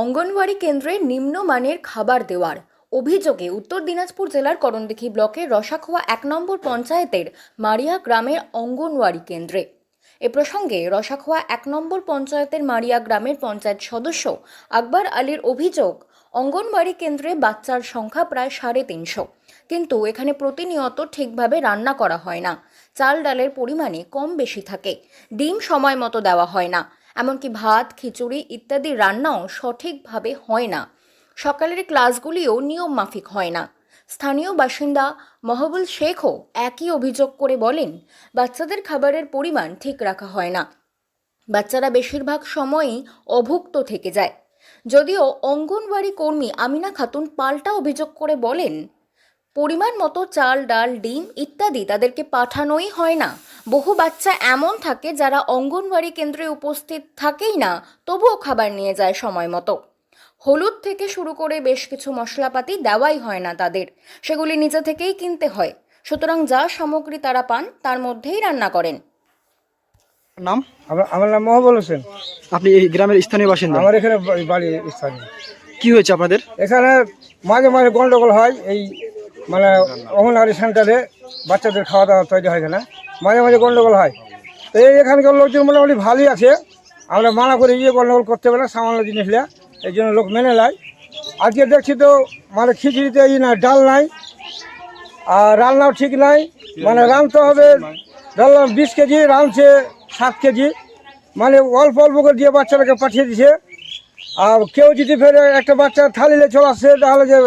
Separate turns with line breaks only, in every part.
অঙ্গনওয়াড়ি কেন্দ্রে নিম্নমানের খাবার দেওয়ার অভিযোগে উত্তর দিনাজপুর জেলার করণদিঘি ব্লকের রসাখোয়া এক নম্বর পঞ্চায়েতের মারিয়া গ্রামের অঙ্গনওয়াড়ি কেন্দ্রে। এ প্রসঙ্গে রসাখোয়া এক নম্বর পঞ্চায়েতের মারিয়া গ্রামের পঞ্চায়েত সদস্য আকবর আলীর অভিযোগ, অঙ্গনওয়াড়ি কেন্দ্রে বাচ্চার সংখ্যা প্রায় সাড়ে তিনশো। কিন্তু এখানে প্রতিনিয়ত ঠিকভাবে রান্না করা হয় না। চাল ডালের পরিমাণে কম বেশি থাকে। ডিম সময় মতো দেওয়া হয় না। এমনকি ভাত, খিচুড়ি ইত্যাদি রান্নাও সঠিকভাবে হয় না। সকালের ক্লাসগুলিও নিয়ম মাফিক হয় না। স্থানীয় বাসিন্দা মহবুল শেখও একই অভিযোগ করে বলেন, বাচ্চাদের খাবারের পরিমাণ ঠিক রাখা হয় না। বাচ্চারা বেশিরভাগ সময়ই অভুক্ত থেকে যায়। যদিও অঙ্গনওয়াড়ি কর্মী আমিনা খাতুন পাল্টা অভিযোগ করে বলেন, পরিমাণ মতো চাল, ডাল, ডিম ইত্যাদি তাদেরকে পাঠানোই হয় না। বহু বাচ্চা এমন থাকে যারা অঙ্গনওয়াড়ি কেন্দ্রে উপস্থিত থাকেই না তবুও খাবার নিয়ে যায় সময় মতো। হলুদ থেকে শুরু করে বেশ কিছু মশলাপাতি দেওয়াই হয় না তাদের সেগুলি নিজে থেকেই কিনতে হয়। সুতরাং যা সামগ্রী তারা পান তার মধ্যেই রান্না করেন।
নাম?
আমার নাম মহবুল হোসেন।
আপনি এই গ্রামের স্থানীয় বাসিন্দা?
আমার এখানে বাড়ি- স্থানীয়।
কি হয়েছে আপনাদের?
এখানে মাঝে মাঝে গন্ডগোল হয় এই মানে অঙ্গনওয়াড়ি সেন্টারে বাচ্চাদের খাওয়া দাওয়া তৈরি হয় এখানে মাঝে মাঝে গন্ডগোল হয়। তো এই এখানকার লোকজন মোটামুটি ভালোই আছে। আমরা মানা করি যে গন্ডগোল করতে না, সামান্য জিনিস নিয়ে। এই জন্য লোক মেনে নেয়। আজকে দেখছি তো মানে খিচুড়িতে ই না, ডাল নাই। আর রান্নাও ঠিক নাই। মানে রাঁধতে হবে ধরলাম বিশ কেজি, রাঁধছে সাত কেজি। মানে অল্প অল্প করে দিয়ে বাচ্চাটাকে পাঠিয়ে দিছে। আর কেউ যদি ফের একটা বাচ্চা থালিলে চলে আসছে তাহলে যে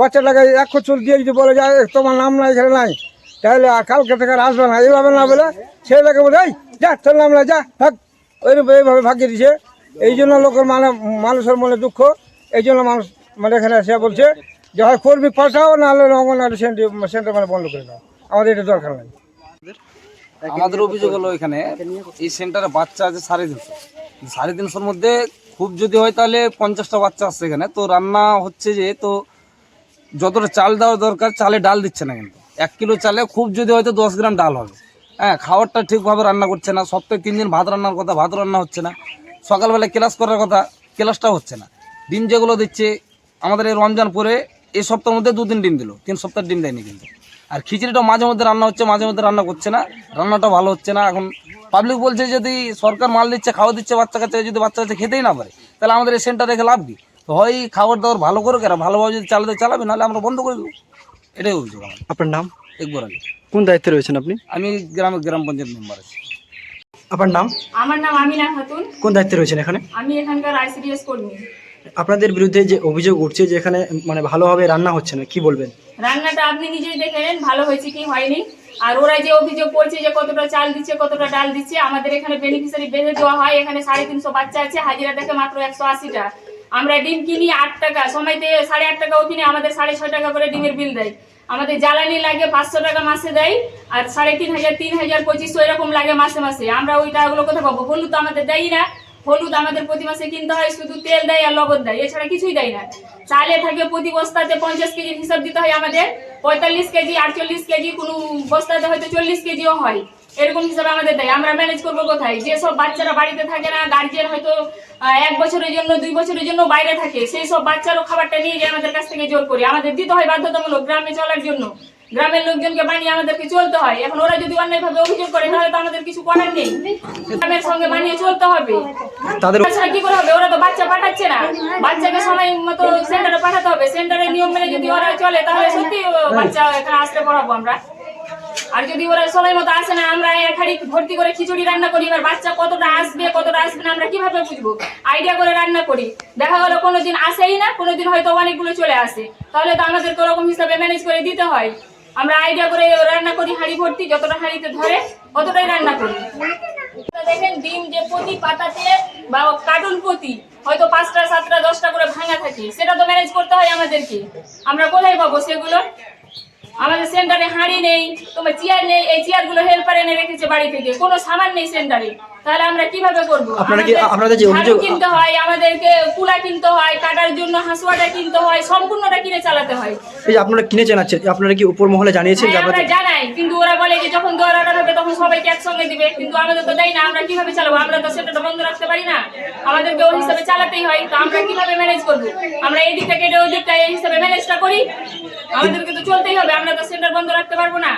বাচ্চাটাকে এক চুল দিয়ে যদি বলে যায় তোমার নাম নাই, এখানে নাই। তাহলে আর কালকে থেকে আর আসবে না, এইভাবে না বলে ছেলেটাকে বলে, এই, যা, তোর নাম নাই যা ভাগ ওইরকম এইভাবে ভাগিয়ে দিছে। এই জন্য লোকের মানে মানুষের মনে দুঃখ। এই জন্য মানুষ মানে এখানে এসে বলছে যে, হয়, কর্মী পাঠাও, নাহলে অঙ্গনওয়াড়ি সেন্টার সেন্টার মানে বন্ধ করে দাও। আমাদের এটা দরকার নাই।
আমাদের অভিযোগ হলো এখানে, এই সেন্টারে বাচ্চা আছে সাড়ে তিনশো। সাড়ে তিনশোর মধ্যে খুব যদি হয় তাহলে পঞ্চাশটা বাচ্চা আসছে এখানে। তো রান্না হচ্ছে যে, তো যতটা চাল দেওয়া দরকার, চালে ডাল দিচ্ছে না কিন্তু। এক কিলো চালে খুব যদি হয়তো দশ গ্রাম ডাল হবে। হ্যাঁ খাবারটা ঠিকভাবে রান্না করছে না, সপ্তাহে তিন দিন ভাত রান্নার কথা, ভাত রান্না হচ্ছে না। সকালবেলা ক্লাস করার কথা ক্লাসটা হচ্ছে না। ডিম যেগুলো দিচ্ছে, আমাদের এই রমজান পরে এই সপ্তাহের মধ্যে দুদিন ডিম দিল, তিন সপ্তাহ ডিম দেয়নি কিন্তু। আর খিচুড়িটা মাঝে মধ্যে রান্না হচ্ছে, মাঝে মধ্যে রান্না করছে না রান্নাটা ভালো হচ্ছে না। এখন পাবলিক বলছে যদি সরকার মাল দিচ্ছে, খাওয়া দিচ্ছে বাচ্চা কাচ্চা, যদি বাচ্চা কাচ্চা খেতেই না পারে, তাহলে আমাদের এই সেন্টার রেখে লাভ কি? হয় খাবার দাবার ভালো করে কেন ভালোভাবে যদি চালাতে চালাবে, নাহলে আমরা বন্ধ করে দেবো। এটাই অভিযোগ আমার।
আপনার নাম?
একবার আগে
কোন দায়িত্বে রয়েছেন আপনি?
আমি গ্রামে গ্রাম পঞ্চায়েত মেম্বার আছি।
আপনার নাম?
আমার নাম আমিনা খাতুন।
কোন দায়িত্বে রয়েছেন এখানে?
আমি এখানকার আইসিডিএস কর্মী।
আপনাদের বিরুদ্ধে যে অভিযোগ উঠছে যে এখানে মানে ভালোভাবে রান্না হচ্ছে না কি বলবেন?
রান্নাটা আপনি নিজেই দেখেন ভালো হয়েছে কি হয়নি। আর ওরা যে অভিযোগ করছে যে কতটা চাল দিচ্ছে কতটা ডাল দিচ্ছে আমাদের এখানে বেনিফিশিয়ারি বেঁধে দেওয়া হয়। এখানে সাড়ে তিনশো বাচ্চা আছে হাজিরা দেখে মাত্র একশো আশিটা। আমরা ডিম কিনি আট টাকা, সময়তে সাড়ে আট টাকাও কিনে আমাদের সাড়ে ছয় টাকা করে ডিমের বিল দেয়। আমাদের জ্বালানি লাগে পাঁচশো টাকা মাসে দেয়, আর সাড়ে তিন হাজার তিন হাজার, পঁচিশশো এরকম লাগে মাসে মাসে। আমরা ওই টাকাগুলো কোথায় পাবো? হলুদ আমাদের দেয় না। হলুদ আমাদের প্রতি মাসে কিনতে হয়, শুধু তেল দেয় আর লবণ দেয়। এছাড়া কিছুই দেয় না। চালে থাকে প্রতি বস্তাতে পঞ্চাশ কেজির হিসাব দিতে হয় আমাদের। পঁয়তাল্লিশ কেজি, আটচল্লিশ কেজি, কোনো বস্তাতে হয়তো চল্লিশ কেজিও হয়। এরকম হিসাবে আমাদের দেয়। আমরা ম্যানেজ করব কোথায়? যেসব বাচ্চারা বাড়িতে থাকে না গার্জিয়ান হয়তো এক বছরের জন্য দুই বছরের জন্য বাইরে থাকে সেই সব বাচ্চারও খাবারটা নিয়ে যায় আমাদের কাছ থেকে জোর করে। আমাদের দিতে হয় বাধ্যতামূলক গ্রামে চলার জন্য। গ্রামের লোকজনকে বানিয়ে আমাদেরকে চলতে হয়। এখন ওরা যদি অন্যায়ভাবে অভিযোগ করে তাহলে তো আমাদের কিছু করার নেই। গ্রামের সঙ্গে বানিয়ে চলতে হবে।
তাদের
তাছাড়া কি করে হবে? ওরা তো বাচ্চা পাঠাচ্ছে না। বাচ্চাকে সময় মতো সেন্টারে পাঠাতে হবে। সেন্টারের নিয়ম মেনে যদি ওরা চলে তাহলে সত্যি বাচ্চা এখানে আসতে পড়াবো আমরা। আর যদি ওরা সবাই মতো আসে না, আমরা এক ভর্তি করে খিচুড়ি রান্না করি, এবার বাচ্চা কতটা আসবে কতটা আসবে না, আমরা কীভাবে বুঝব? আইডিয়া করে রান্না করি। দেখা গেলো কোনোদিন আসেই না, কোনোদিন হয়তো অনেকগুলো চলে আসে। তাহলে তো আমাদেরকে ওরকম হিসাবে ম্যানেজ করে দিতে হয়। আমরা আইডিয়া করে রান্না করি, হাঁড়ি ভর্তি, যতটা হাঁড়িতে ধরে অতটাই রান্না করি। দেখেন, ডিম যে প্রতি পাতাতে বা কার্টুন প্রতি হয়তো পাঁচটা, সাতটা, দশটা করে ভাঙা থাকে, সেটা তো ম্যানেজ করতে হয় আমাদেরকে। আমরা কোথায় পাবো সেগুলো? আমাদের সেন্টারে হাঁড়ি নেই তোমার চেয়ার নেই এই চেয়ারগুলো হেল্পার এনে রেখেছে বাড়ি থেকে। কোনো সামান নেই সেন্টারে তাহলে আমরা কীভাবে করব? আমাদের কিনতে হয় আমাদেরকে কুলা কিনতে হয় কাটার জন্য হাঁসুয়াটা কিনতে হয় সম্পূর্ণটা কিনে চালাতে হয়।
আপনারা কিনে জানাচ্ছেন আপনারা কি উপর মহলে জানিয়েছেন
হ্যাঁ, আমরা
আপনাদের
জানাই কিন্তু ওরা বলে যে যখন দোয়ার হবে তখন সবাইকে একসঙ্গে দিবে। কিন্তু আমাদের তো দেয় না, আমরা কীভাবে চালাবো? আমরা তো সেটা বন্ধ রাখতে পারি না। আমাদেরকে ওই হিসাবে চালাতেই হয়। তো আমরা কীভাবে ম্যানেজ করব? আমরা এই দিকটা কেটে ওই দিকটা এই হিসাবে ম্যানেজটা করি। আমাদেরকে তো চলতেই হবে। আমরা তো সেন্টার বন্ধ রাখতে পারব না।